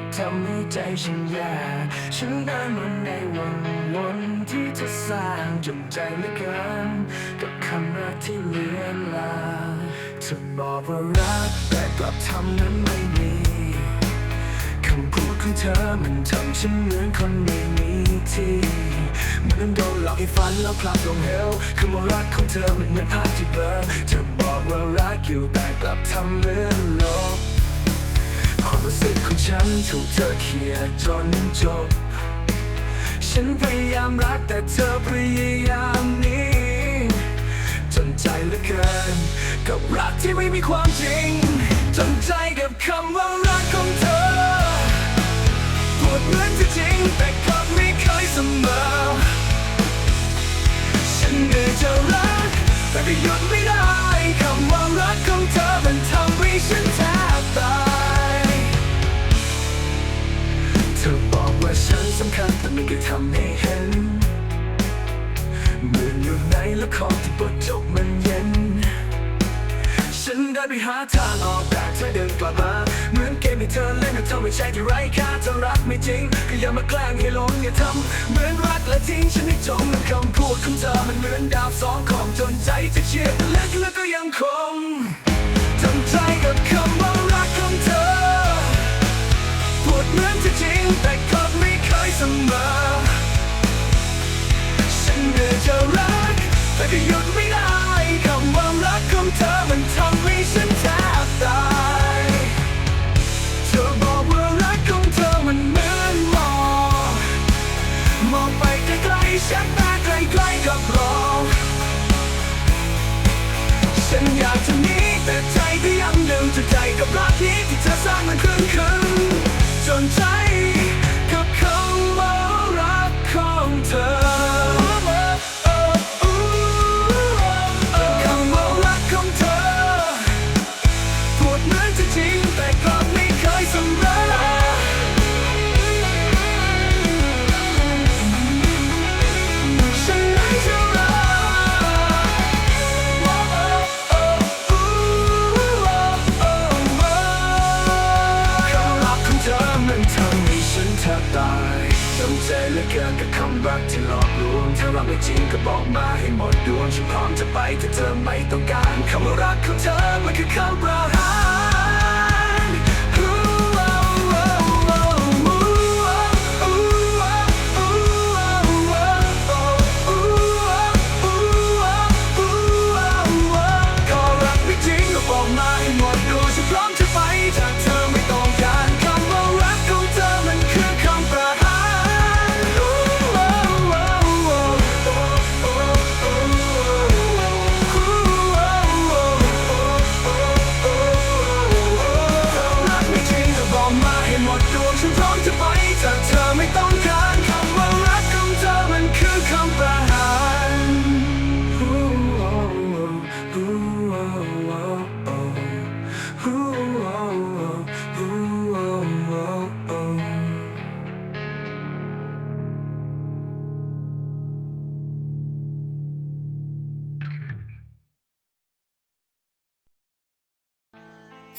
ก็ทำให้ใจฉันแย่ฉันเดินมาในวังวนที่เธอสร้างจนใจเหลือเกินกับคำรักที่เลือนลางเธอบอกว่ารักแต่กลับทำนั้นไม่มีคำพูดของเธอมันทำฉันเหมือนคนไม่มีที่เหมือนโดนหลอกให้ฝันแล้วพลัดลงเหวคำว่ารักของเธอมันเหมือนภาพที่เบลอเธอบอกว่ารักอยู่แต่กลับทำเหมือนลบ ความรู้สึกของฉันถูกเธอเขียนจนจบ ฉันพยายามรักแต่เธอพยายามหนีจนใจเหลือเกิน กับรักที่ไม่มีความจริง จนใจกับคำว่ารักของเธอปวดเหมือนจะจริงแต่ก็ไม่เคยเสมอ ฉันเหนื่อยจะรักแต่ก็หยุด สำคัญแต่ม่เคยทำให้เห็นเหมือนอยู่ในละครที่บทจบมันเย็น ฉันเดินไปหาทางออกแต่เธอเดินกลับมาเหมือนเกมที่เธอเล่นกับเธอไม่ใช่ที่ไร้ค่าเธอรักไม่จริงก็อย่ามาแกล้งให้หลงอย่าทำเหมือนรักและทิ้งฉันให้จมกับคำพูดของเธอมันเหมือนดาบสองของจนใจจะเฉียดลึกแล้วก็ยังคง ก็หยุดไม่ได้คำว่ารักของเธอมันทำให้ฉันแทบตายเธอบอกว่ารักของเธอมันเหมือนมองมองไปไกลๆฉันมาไกลๆกับรอฉันอยากจะหนีแต่ใจก็ยังดึงจะใจกับรักนี้ที่เธอสร้างมันขึ้นขึ้นจนใจ เหลือเกินกับคำรักที่หลอกลวงถ้ารักไม่จริงก็บอกมาให้หมดดวงฉันพร้อมจะไปถ้าเธอไม่ต้องการคำว่ารักของเธอมันคือคำ